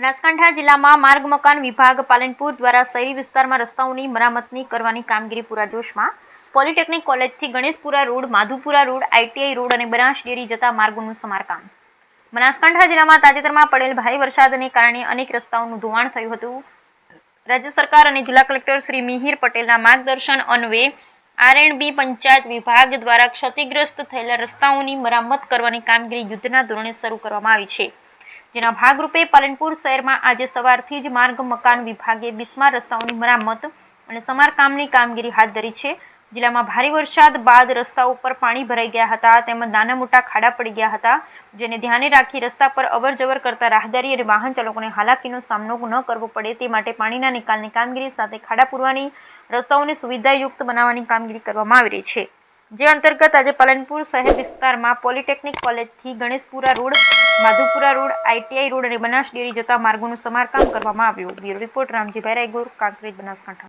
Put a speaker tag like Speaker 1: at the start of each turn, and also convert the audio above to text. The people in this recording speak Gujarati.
Speaker 1: બનાસકાંઠા જિલ્લામાં માર્ગ, મકાન વિભાગ, પાલનપુર દ્વારા શહેરી વિસ્તારમાં રસ્તાઓની મરામતની કરવાની કામગીરી પૂરા જોશમાં polytechnic કોલેજથી Ganeshpura road, Madhupura road, ITI road અને બનાસ ડેરી જતા માર્ગોનું સમારકામ. બનાસકાંઠા જિલ્લામાં તાજેતરમાં પડેલ ભારે વરસાદને કારણે અનેક રસ્તાઓનું ધોવાણ થયું હતું. રાજ્ય સરકાર અને જિલ્લા કલેક્ટર શ્રી મિહિર પટેલના માર્ગદર્શન અન્વયે આરએનબી પંચાયત વિભાગ દ્વારા ક્ષતિગ્રસ્ત થયેલા રસ્તાઓની મરામત કરવાની કામગીરી યુદ્ધના ધોરણે શરૂ કરવામાં આવી છે. જેના ભાગરૂપે પાલનપુર શહેરમાં આજે સવારથી જ માર્ગ, મકાન વિભાગે બિસ્માર રસ્તાઓની મરામત અને સમારકામની કામગીરી હાથ ધરી છે. જિલ્લામાં ભારે વરસાદ બાદ રસ્તા ઉપર પાણી ભરાઈ ગયા હતા તેમજ નાના મોટા ખાડા પડી ગયા હતા, જેને ધ્યાને રાખી રસ્તા પર અવર જવર કરતા રાહદારી અને વાહન ચાલકોને હાલાકીનો સામનો ન કરવો પડે તે માટે પાણીના નિકાલની કામગીરી સાથે ખાડા પૂરવાની રસ્તાઓને સુવિધાયુક્ત બનાવવાની કામગીરી કરવામાં આવી રહી છે. જે અંતર્ગત આજે પાલનપુર શહેર વિસ્તારમાં polytechnic કોલેજથી Ganeshpura road, Madhupura road ITI road અને બનાસ ડેરી જતા માર્ગોનું સમારકામ કરવામાં આવ્યું. Bureau report Ramjibhai Raygor, Kankrej, Banaskantha.